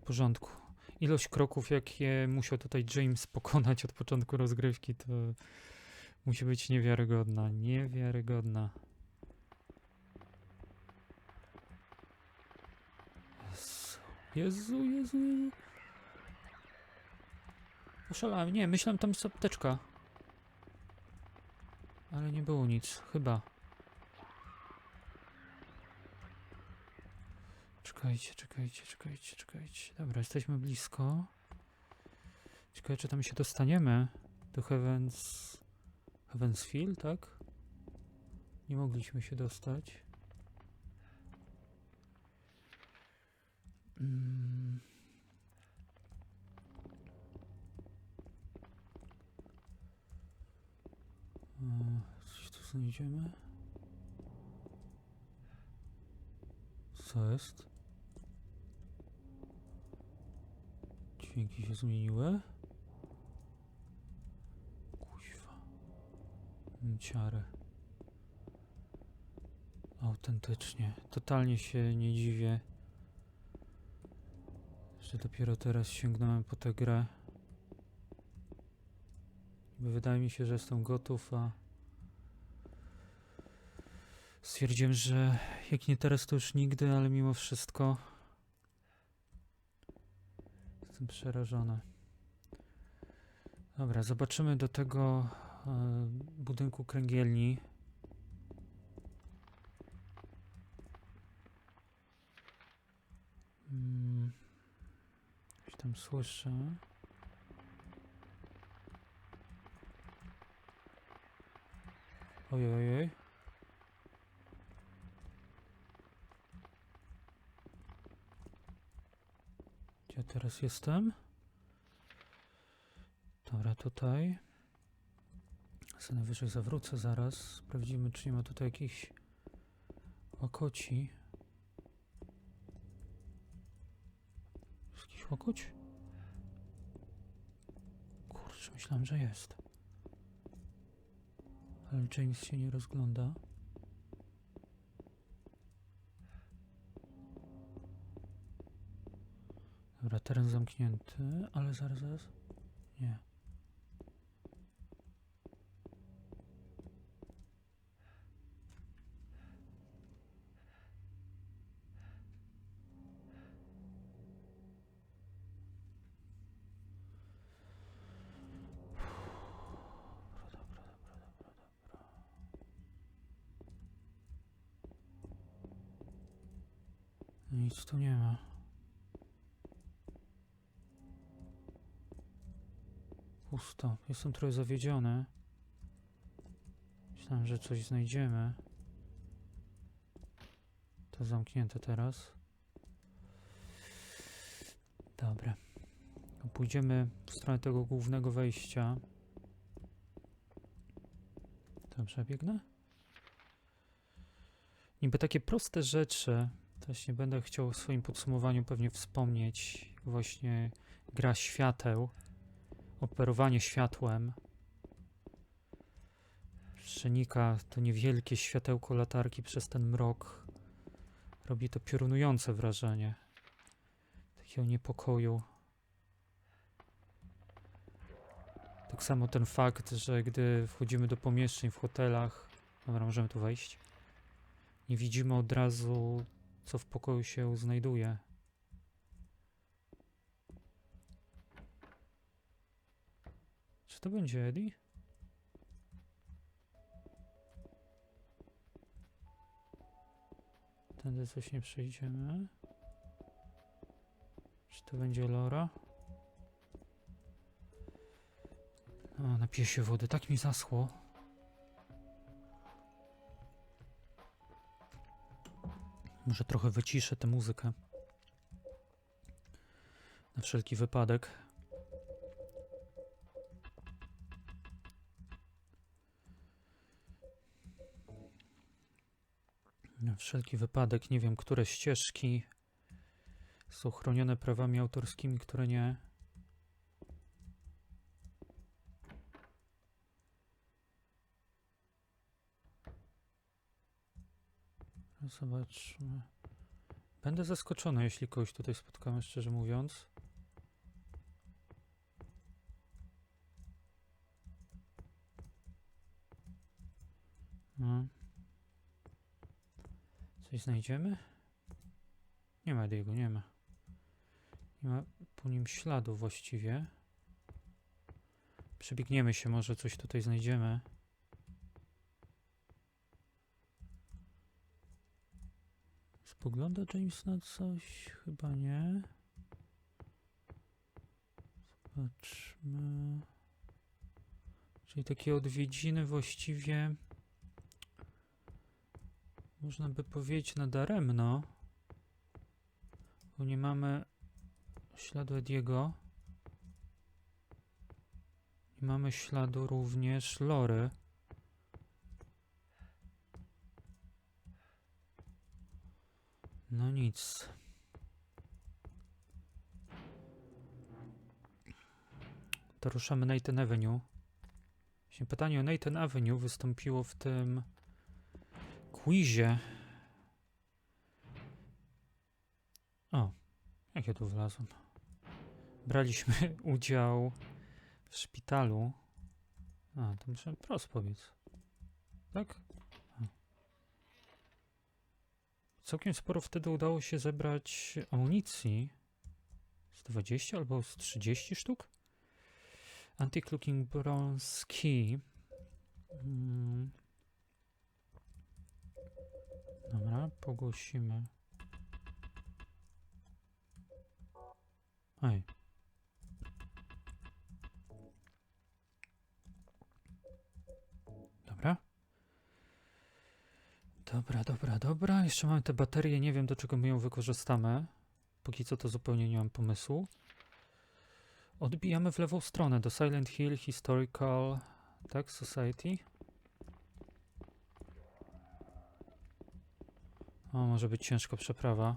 porządku. Ilość kroków, jakie musiał tutaj James pokonać od początku rozgrywki, to musi być niewiarygodna. Niewiarygodna. Jezu, Jezu, Jezu. Jezu. Oszalałem. Nie, myślałem tam jest apteczka. Ale nie było nic, chyba. Czekajcie, czekajcie, czekajcie, czekajcie. Dobra, jesteśmy blisko. Ciekawe, czy tam się dostaniemy do Heavens... Heavensfield, tak? Nie mogliśmy się dostać. Mm. E, Coś tu znajdziemy? Co jest? Dźwięki się zmieniły? Kuźwa. Ciary. Autentycznie. Totalnie się nie dziwię, że dopiero teraz sięgnąłem po tę grę. Wydaje mi się, że jestem gotów, a stwierdziłem, że jak nie teraz, to już nigdy, ale mimo wszystko jestem przerażony. Dobra, zobaczymy do tego e, budynku kręgielni. Mm, coś tam słyszę. Ojej, ojej. Gdzie teraz jestem? Dobra, tutaj. Co najwyżej zawrócę zaraz. Sprawdzimy, czy nie ma tutaj jakichś łakoci. Jest jakiś łakoć? Kurczę, myślałem, że jest. Ale James się nie rozgląda. Teren zamknięty, ale zaraz, zaraz. Nie. Nic tu nie ma. Pusto. Jestem trochę zawiedziony. Myślałem, że coś znajdziemy. To zamknięte teraz. Dobra. Pójdziemy w stronę tego głównego wejścia. Dobrze, biegnę? Niby takie proste rzeczy, też nie będę chciał w swoim podsumowaniu pewnie wspomnieć właśnie gra świateł, operowanie światłem. Przenika to niewielkie światełko latarki przez ten mrok. Robi to piorunujące wrażenie. Takiego niepokoju. Tak samo ten fakt, że gdy wchodzimy do pomieszczeń w hotelach, dobra, możemy tu wejść, nie widzimy od razu co w pokoju się znajduje. Czy to będzie Eddie? Tędy coś nie przejdziemy. Czy to będzie Laura? O, napiję się wody. Tak mi zaschło. Może trochę wyciszę tę muzykę. Na wszelki wypadek. Wszelki wypadek nie wiem, które ścieżki są chronione prawami autorskimi, które nie. Zobaczmy. Będę zaskoczony, jeśli kogoś tutaj spotkamy, szczerze mówiąc. Znajdziemy? Nie ma jego, nie ma. Nie ma po nim śladu właściwie. Przebiegniemy się, może coś tutaj znajdziemy. Spogląda James na coś? Chyba nie. Zobaczmy. Czyli takie odwiedziny właściwie można by powiedzieć nadaremno, bo nie mamy śladu Ediego. Nie mamy śladu również Lory. No nic. To ruszamy Nathan Avenue. Właśnie pytanie o Nathan Avenue wystąpiło w tym quizie. O, jak ja tu wlazłem? Braliśmy udział w szpitalu. A, to muszę prosto powiedz. Tak? Całkiem sporo wtedy udało się zebrać amunicji. Z 20 albo z 30 sztuk? Anti-Clocking Bronze Key. Mm. Dobra, pogłosimy. Oj. Dobra. Dobra, dobra, dobra. Jeszcze mamy te baterie, nie wiem do czego my ją wykorzystamy. Póki co to zupełnie nie mam pomysłu. Odbijamy w lewą stronę do Silent Hill Historical tak, Society. O, może być ciężka przeprawa.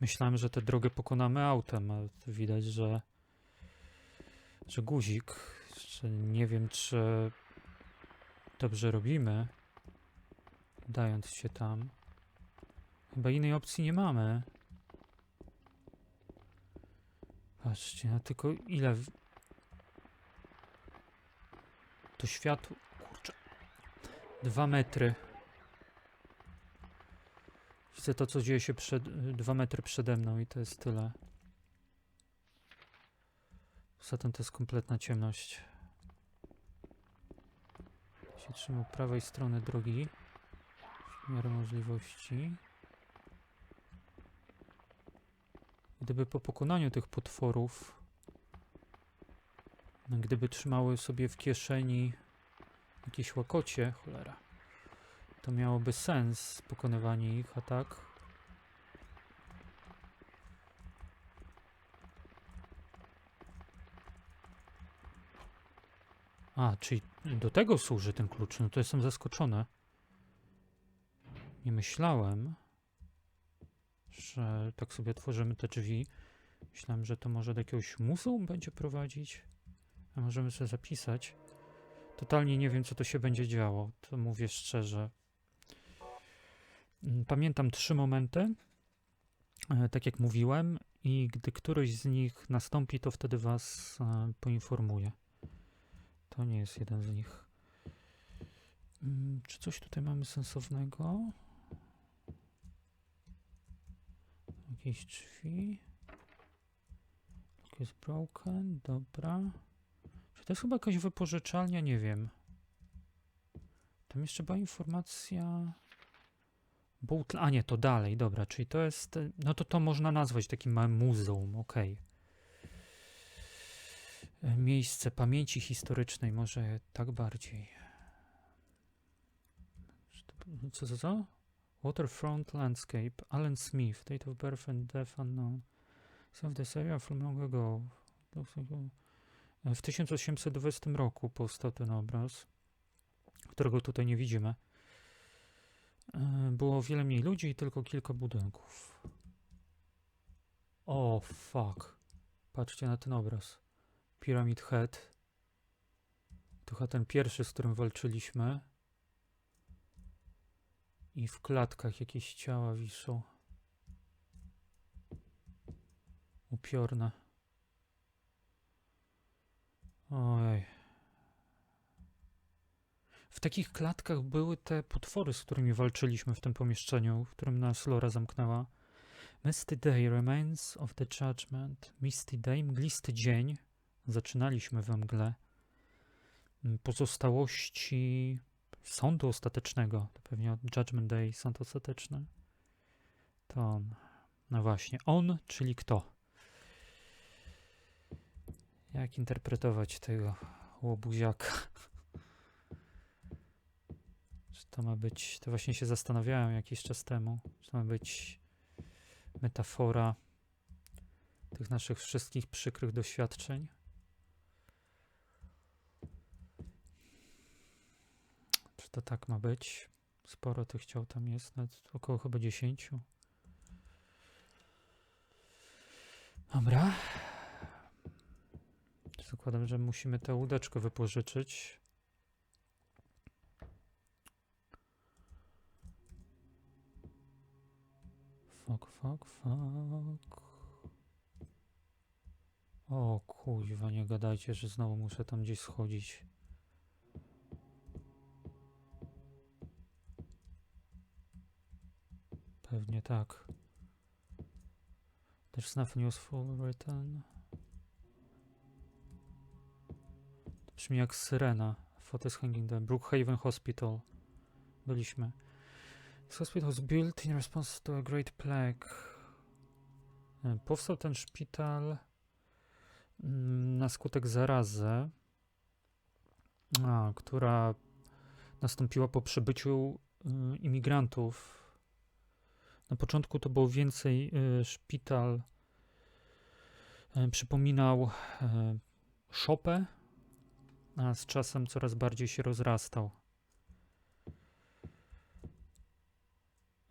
Myślałem, że tę drogę pokonamy autem, ale widać, że że guzik, nie wiem, czy dobrze robimy, dając się tam. Chyba innej opcji nie mamy. Patrzcie, no tylko ile... W... To światło... Kurczę. Dwa metry. Widzę to, co dzieje się przed, dwa metry przede mną i to jest tyle. Poza tym to jest kompletna ciemność. Się trzymał prawej strony drogi. W miarę możliwości. Gdyby po pokonaniu tych potworów, gdyby trzymały sobie w kieszeni jakieś łakocie, cholera, to miałoby sens pokonywanie ich, a tak? A, czyli do tego służy ten klucz. No to jestem zaskoczony. Nie myślałem, że tak sobie otworzymy te drzwi. Myślałem, że to może do jakiegoś muzeum będzie prowadzić. A możemy sobie zapisać. Totalnie nie wiem, co to się będzie działo. To mówię szczerze. Mm, Pamiętam trzy momenty, e, tak jak mówiłem, i gdy któryś z nich nastąpi, to wtedy Was e, poinformuję. To nie jest jeden z nich. Mm, Czy coś tutaj mamy sensownego? Jakieś drzwi. Lock is broken, dobra. Czy to jest chyba jakaś wypożyczalnia? Nie wiem. Tam jeszcze była informacja... Boat... A nie, to dalej, dobra, czyli to jest... e, No to to można nazwać takim małym muzeum, okej. E, Miejsce pamięci historycznej, może tak bardziej. To- Co, co, co? Waterfront Landscape, Alan Smith, date of birth and death unknown. Some of this area from long ago. W 1820 roku powstał ten obraz, którego tutaj nie widzimy. E, było wiele mniej ludzi i tylko kilka budynków. O, oh, fuck. Patrzcie na ten obraz. Pyramid Head. To chyba ten pierwszy, z którym walczyliśmy. I w klatkach jakieś ciała wiszą. Upiorne. Ojej. W takich klatkach były te potwory, z którymi walczyliśmy w tym pomieszczeniu, w którym nas Lora zamknęła. Misty Day, Remains of the Judgment. Misty Day, mglisty dzień. Zaczynaliśmy we mgle. Mm, Pozostałości sądu ostatecznego. To pewnie Judgment Day, sąd ostateczny. To on. No właśnie, on, czyli kto? Jak interpretować tego łobuziaka? To ma być, to właśnie się zastanawiałem jakiś czas temu, czy to ma być metafora tych naszych wszystkich przykrych doświadczeń? Czy to tak ma być? Sporo tych ciał tam jest, nawet około chyba 10. Dobra. Zakładam, że musimy tę łódeczkę wypożyczyć. Fuck, fuck, fuck. O kuźwa, nie gadajcie, że znowu muszę tam gdzieś schodzić. Pewnie tak. There's nothing useful written. To brzmi jak syrena. Photos hanging. Brookhaven Hospital. Byliśmy. Hospital was built in response to a great plague. E, Powstał ten szpital mm, na skutek zarazy, która nastąpiła po przybyciu y, imigrantów. Na początku to był więcej y, szpital. Przypominał szopę, a z czasem coraz bardziej się rozrastał.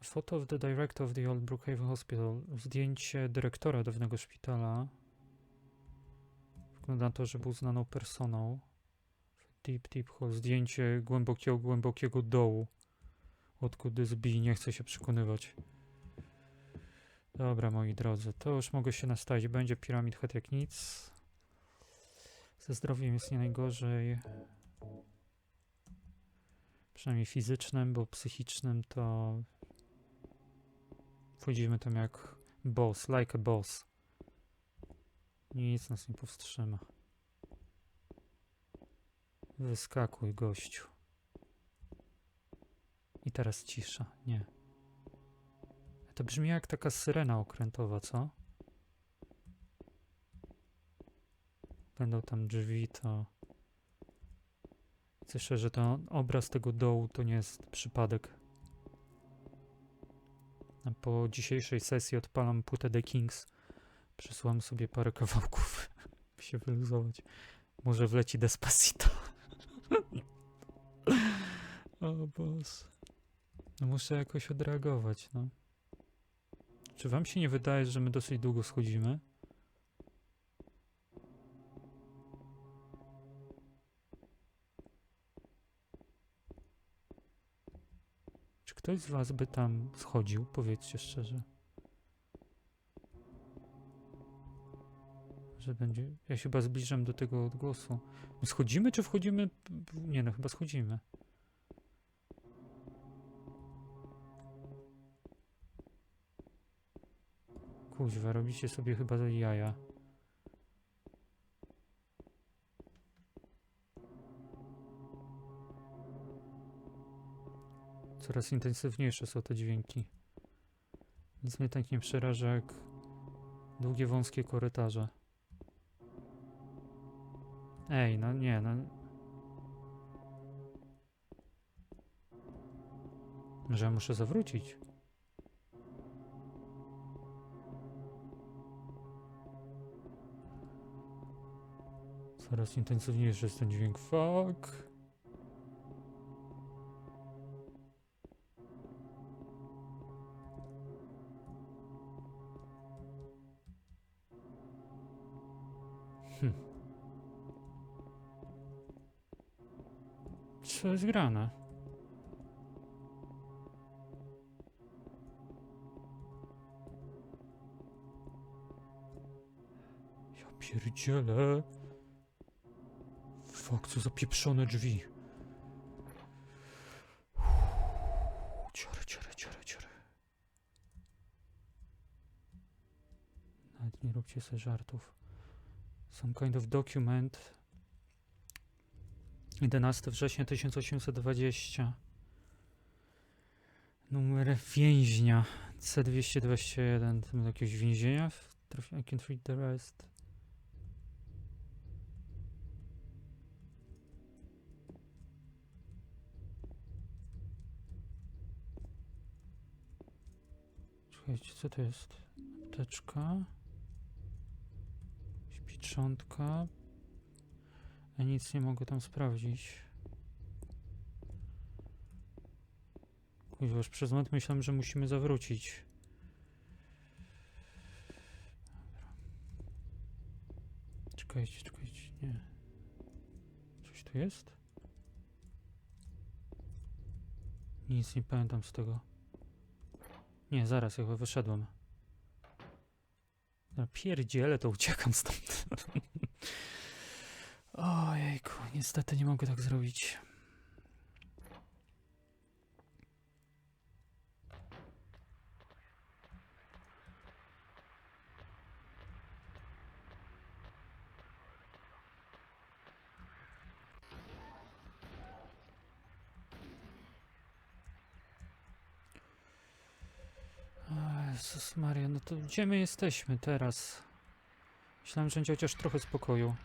Photo of the director of the Old Brookhaven Hospital. Zdjęcie dyrektora dawnego szpitala. Wygląda na to, że był znaną personą. Deep, deep hole. Zdjęcie głębokiego, głębokiego dołu. Odkudy zbij, nie chcę się przekonywać. Dobra, moi drodzy, to już mogę się nastawić. Będzie piramid head jak nic. Ze zdrowiem jest nie najgorzej. Przynajmniej fizycznym, bo psychicznym to wchodzimy tam jak boss, like a boss. Nic nas nie powstrzyma. Wyskakuj, gościu. I teraz cisza. Nie. To brzmi jak taka syrena okrętowa, co? Będą tam drzwi, to... Cieszę, że ten obraz tego dołu to nie jest przypadek. Po dzisiejszej sesji odpalam płytę The Kings. Przesłam sobie parę kawałków, by się wyluzować. Może wleci Despacito. o Boże. No muszę jakoś odreagować, no. Czy wam się nie wydaje, że my dosyć długo schodzimy? Ktoś z was by tam schodził? Powiedzcie szczerze. Że będzie... Ja się chyba zbliżam do tego odgłosu. My schodzimy, czy wchodzimy? Nie no, chyba schodzimy. Kuźwa, robicie sobie chyba jaja. Coraz intensywniejsze są te dźwięki. Nic mnie tak nie przeraża jak długie, wąskie korytarze. Ej, no nie, no... Że ja muszę zawrócić. Coraz intensywniejszy jest ten dźwięk. Fuck. Grane? Ja pierdzielę. Fuck, co za pieprzone drzwi. Ciory, ciory, ciory, ciory. Nawet nie róbcie sobie żartów. Some kind of document. 11 września 1820. Numer więźnia C221. Tam do jakiegoś więzienia? I can read the rest. Czekajcie, co to jest? Apteczka. Jakaś Pieczątka. Ja nic nie mogę tam sprawdzić. Kuźwa, już przez moment myślałem, że musimy zawrócić. Dobra. Czekajcie, czekajcie, nie. Coś tu jest? Nic nie pamiętam z tego. Nie, zaraz, ja chyba wyszedłem. No pierdziele, to uciekam stąd. Ojejku, niestety nie mogę tak zrobić. Jezus Maria, no to gdzie my jesteśmy teraz? Myślałem, że będzie chociaż trochę spokoju.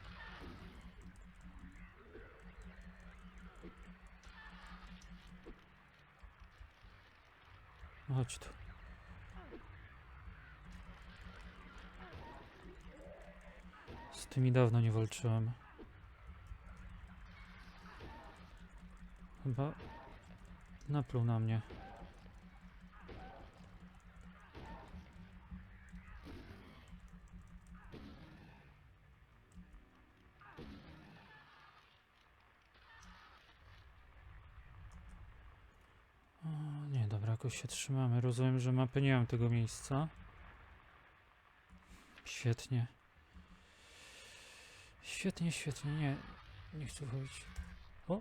Chodź tu. Z tymi dawno nie walczyłem. Chyba napluł na mnie. O, nie, dobra, jakoś się trzymamy. Rozumiem, że mapy nie mam tego miejsca. Świetnie. Świetnie, świetnie. Nie, nie chcę wchodzić. O!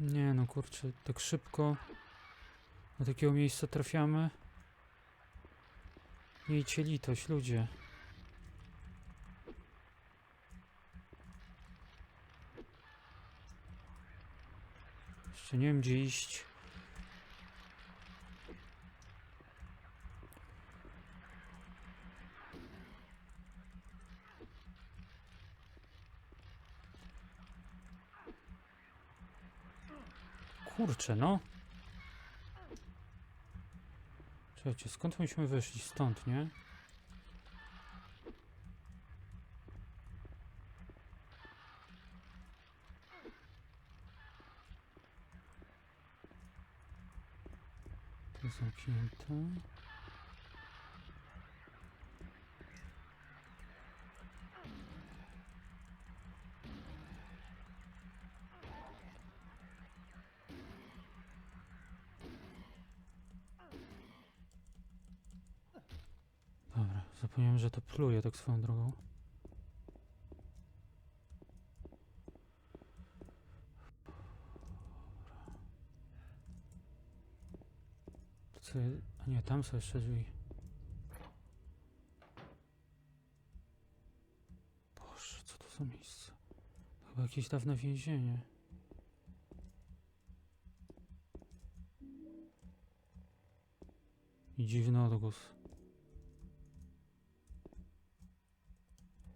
Nie no kurczę, tak szybko do takiego miejsca trafiamy. Miejcie litość, ludzie. Jeszcze nie wiem gdzie iść. Kurczę, no. Czekajcie, skąd myśmy wyszli? Stąd, nie? To zamknięte. Dobra, zapomniałem, że to pluje tak swoją drogą. Co, a nie, tam są jeszcze drzwi. Boże, co to za miejsce? Chyba jakieś dawne więzienie. I dziwny odgłos.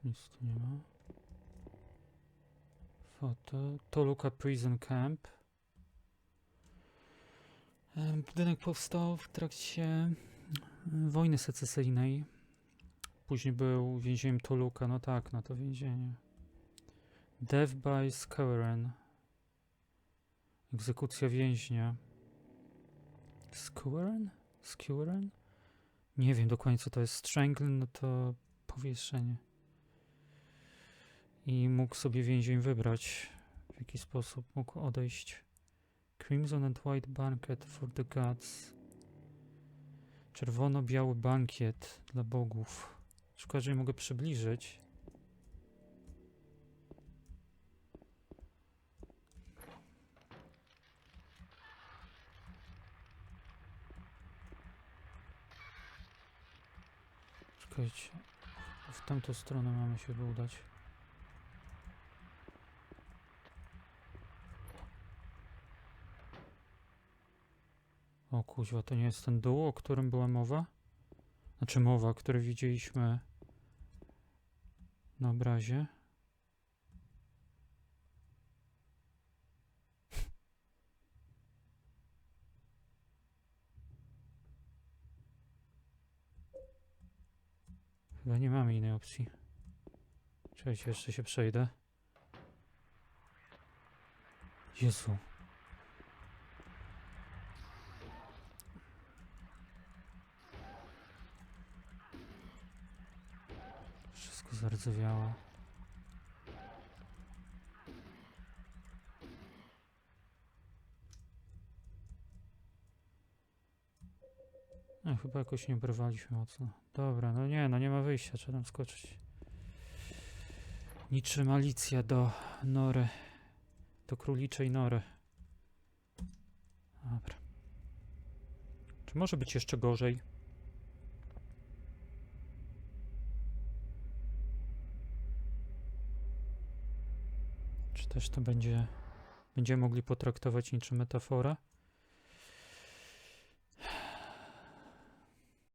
Nic tu nie ma. Foto. Toluca Prison Camp. Budynek powstał w trakcie em, wojny secesyjnej. Później był więzieniem Toluca. No tak, no to więzienie. Death by Skowron. Egzekucja więźnia. Skowron? Skeweran? Nie wiem dokładnie co to jest. Strangle, no to powieszenie. I mógł sobie więzień wybrać, w jaki sposób mógł odejść. Crimson and White Banquet for the Gods. Czerwono-biały bankiet dla bogów. Szkoda, że mogę przybliżyć. Czekajcie. W tamtą stronę mamy się udać. O kuźwa, to nie jest ten dół, o którym była mowa? Znaczy mowa, który widzieliśmy na obrazie. Chyba nie mamy innej opcji. Czekajcie, jeszcze się przejdę. Jezu. Wszystko zardzewiało. No, chyba jakoś nie oberwaliśmy mocno. Dobra, no nie, no nie ma wyjścia, trzeba tam skoczyć. Niczym Alicja do nory. Do króliczej nory. Dobra. Czy może być jeszcze gorzej? Też to będzie... Będziemy mogli potraktować niczym metaforę?